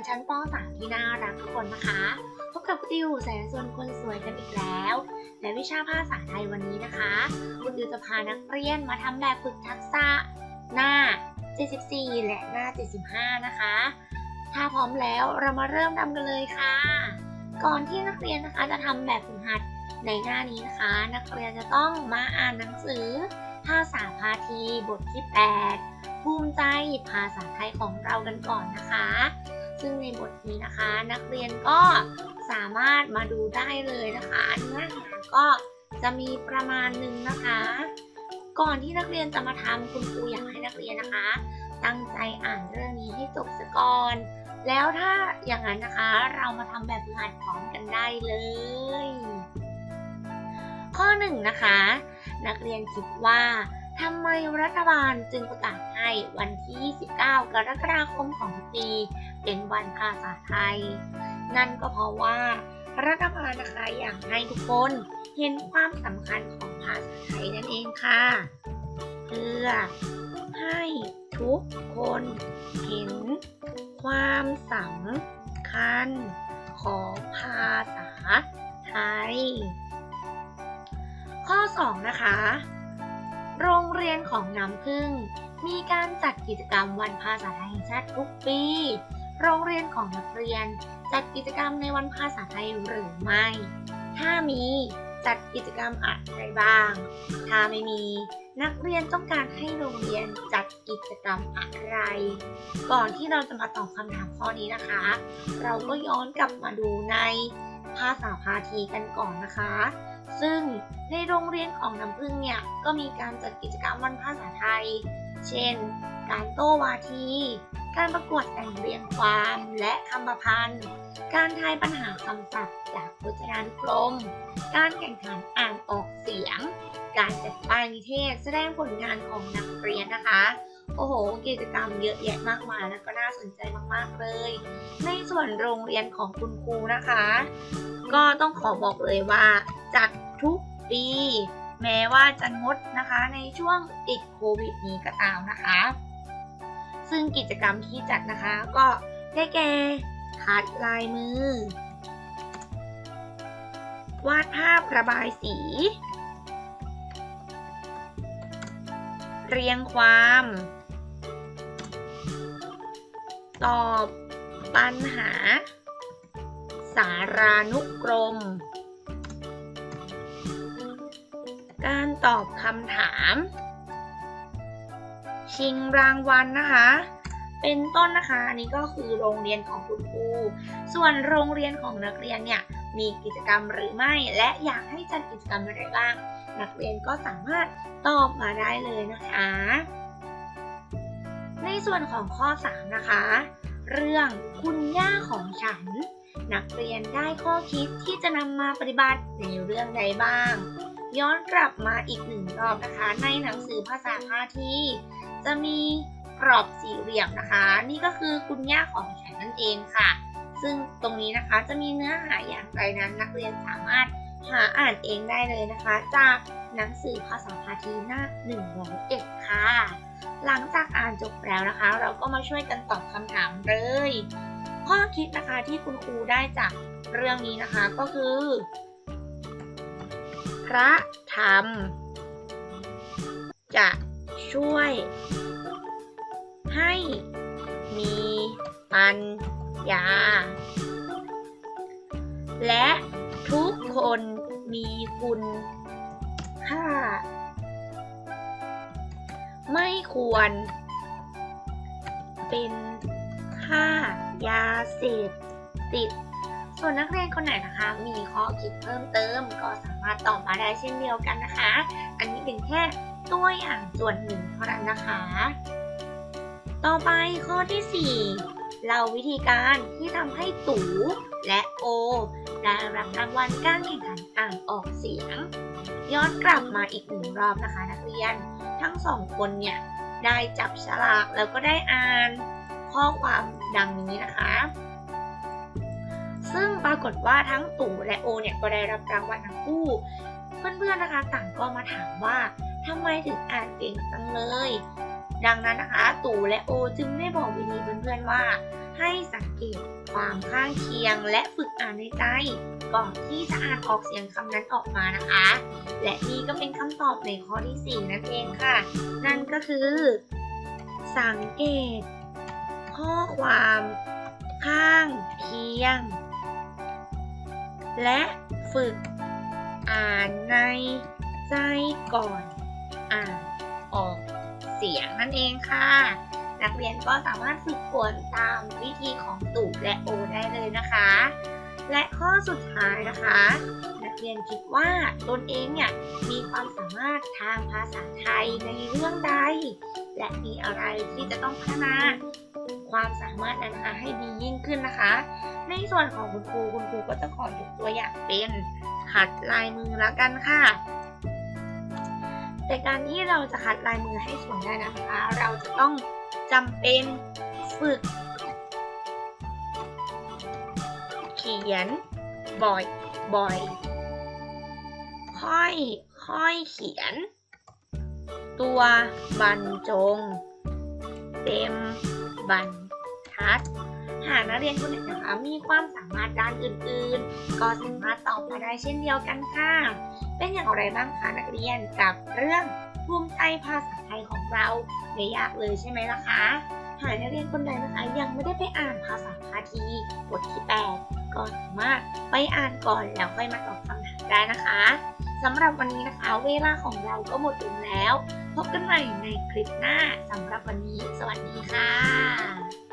นชั้นป .3 ที่น่ารักทุกคนนะคะ พบกับติวแสนส่วนคนสวยกันอีกแล้ว และวิชาภาษาไทยวันนี้นะคะคุณติวจะพานักเรียนมาทำแบบฝึกทักษะหน้า 74 และหน้า 75 นะคะ ถ้าพร้อมแล้วเรามาเริ่มทำกันเลยค่ะ ก่อนที่นักเรียนนะคะจะทำแบบฝึกหัดในหน้านี้นะคะ นักเรียนจะต้องมาอ่านหนังสือ ภาษาพาทีบทที่ 8 ภูมิใจภาษาไทยของเรากันก่อนนะคะ ซึ่งในบทนี้นะคะ นักเรียนก็สามารถมาดูได้เลยนะคะเนื้อหาก็จะมีประมาณหนึ่งนะคะ ก่อนที่นักเรียนจะมาทำคุณครูอยากให้นักเรียนนะคะ ตั้งใจอ่านเรื่องนี้ให้จบซะก่อน แล้วถ้าอย่างนั้นนะคะ เรามาทำแบบฝึกหัดพร้อมกันได้เลย ข้อหนึ่งนะคะ นักเรียนคิดว่าทำไมรัฐบาลจึงประกาศให้วันที่ 29 กรกฎาคมของปี เป็นวันภาษาไทย นั่นก็เพราะว่ารัฐบาลนะคะอยากให้ทุกคนเห็นความสำคัญของภาษาไทยนั่นเองค่ะเพื่อให้ทุกคนเห็นความสำคัญของภาษาไทย ข้อ 2 นะคะ โรงเรียนของน้ำพึ่งมีการจัดกิจกรรมวันภาษาไทยชาติทุกปี โรงเรียนของนักเรียน จัดกิจกรรมในวันภาษาไทยหรือไม่ ถ้ามีจัดกิจกรรมอะไรบ้าง ถ้าไม่มี นักเรียนต้องการให้โรงเรียนจัดกิจกรรมอะไร ก่อนที่เราจะมาตอบคำถามข้อนี้นะคะ เราก็ย้อนกลับมาดูในภาษาพาทีกันก่อนนะคะ ซึ่งในโรงเรียนของน้ำพึ่งเนี่ยก็มีการจัดกิจกรรมวันภาษาไทย เช่น การโต้วาที การประกวดแต่งเรียงความและคำประพันธ์ การทายปัญหาคำศัพท์จากพจนานุกรม การแข่งขันอ่านออกเสียง การจัดป้ายนิเทศแสดงผลงานของนักเรียนนะคะ โอ้โห กิจกรรมเยอะแยะมากมายแล้วก็น่าสนใจมากๆเลย ในส่วนโรงเรียนของคุณครูนะคะ ก็ต้องขอบอกเลยว่า จัดทุกปีแม้ว่าจะงดนะคะในช่วงติดโควิดนี้ก็ตามนะคะ ซึ่งกิจกรรมที่จัดนะคะก็ได้แก่คัดลายมือ วาดภาพระบายสี เรียงความ ตอบปัญหา สารานุกรม การตอบคำถาม ชิงรางวัลนะคะ เป็นต้นนะคะ อันนี้ก็คือโรงเรียนของคุณครู ส่วนโรงเรียนของนักเรียนเนี่ยมีกิจกรรมหรือไม่ และอยากให้จัดกิจกรรมอะไรบ้าง นักเรียนก็สามารถตอบมาได้เลยนะคะ ในส่วนของข้อ 3 นะคะ เรื่องคุณย่าของฉัน นักเรียนได้ข้อคิดที่จะนำมาปฏิบัติในเรื่องใดบ้าง ย้อนกลับมาอีกหนึ่งรอบนะคะ ในหนังสือภาษาพาที จะมีกรอบสี่เหลี่ยมนะคะ นี่ก็คือคุณย่าของฉันนั่นเองค่ะ ซึ่งตรงนี้นะคะจะมีเนื้อหาอย่างไรนั้นนักเรียนสามารถหาอ่านเองได้เลยนะคะ จากหนังสือภาษาพาทีหน้า101ค่ะ หลังจากอ่านจบแล้วนะคะ เราก็มาช่วยกันตอบคำถามเลยข้อคิดนะคะที่คุณครูได้จากเรื่องนี้นะคะก็คือ พระธรรมจะ ช่วย ให้มีปัญญา และทุกคนมีคุณค่า ไม่ควร เป็นค่ายาเสพติดส่วนนักเรียนคนไหนนะคะ มีข้อคิดเพิ่มเติม ก็สามารถตอบมาได้เช่นเดียวกันนะคะ อันนี้เป็นแค่ ตัวอย่างส่วนหนึ่งเท่านั้นนะคะ ต่อไปข้อที่ 4 เราวิธีการที่ทำให้ตูและโอได้รับรางวัลการแข่งขันอ่านออกเสียง ย้อนกลับมาอีกหนึ่งรอบนะคะ นักเรียนทั้งสองคนเนี่ยได้จับฉลากแล้วก็ได้อ่านข้อความดังนี้นะคะ ซึ่งปรากฏว่าทั้งตู่และโอเนี่ยก็ได้รับรางวัลทั้งคู่ เพื่อนๆนะคะต่างก็มาถามว่า ทำไมถึงอ่านเก่งจังเลย ดังนั้นนะคะตู่และโอจึงได้บอกวินีเพื่อนๆว่า ให้สังเกตความข้างเคียงและฝึกอ่านในใจ ก่อนที่จะอ่านออกเสียงคำนั้นออกมานะคะ และนี่ก็เป็นคำตอบในข้อที่ 4 นั่นเองค่ะ นั่นก็คือ สังเกต ข้อความข้างเคียง และฝึกอ่านในใจก่อน อ่านออกเสียงนั่นเองค่ะ นักเรียนก็สามารถฝึกฝนตามวิธีของตู่และโอได้เลยนะคะ และข้อสุดท้ายนะคะ นักเรียนคิดว่าตนเองเนี่ยมีความสามารถทางภาษาไทยในเรื่องใด และมีอะไรที่จะต้องพัฒนาความสามารถนั้นะให้ดียิ่งขึ้นนะคะ ในส่วนของคุณครูคุณครูก็จะขอยกตัวอย่างเป็นขัดลายมือแล้วกันค่ะ แต่การที่เราจะขัดลายมือให้สวยได้นะคะ เราจะต้องจำเป็นฝึก เขียนบ่อยบ่อย ค่อยค่อยเขียน ตัวบรรจง เต็มบรรทัด หากนักเรียนคนไหนนะคะ มีความสามารถด้านอื่นๆ ก็สามารถตอบมาได้เช่นเดียวกันค่ะ เป็นอย่างไรบ้างคะนักเรียนกับเรื่องภูมิใจภาษาไทยของเราไม่ยากเลยใช่ไหมล่ะคะหากนักเรียนคนใดนะคะยังไม่ได้ไปอ่านภาษาพาทีบทที่ 8 ก็สามารถไปอ่านก่อนแล้วค่อยมาตอบคำถามได้นะคะสำหรับวันนี้นะคะ เวลาของเราก็หมดลงแล้ว พบกันใหม่ในคลิปหน้าสำหรับวันนี้ สวัสดีค่ะ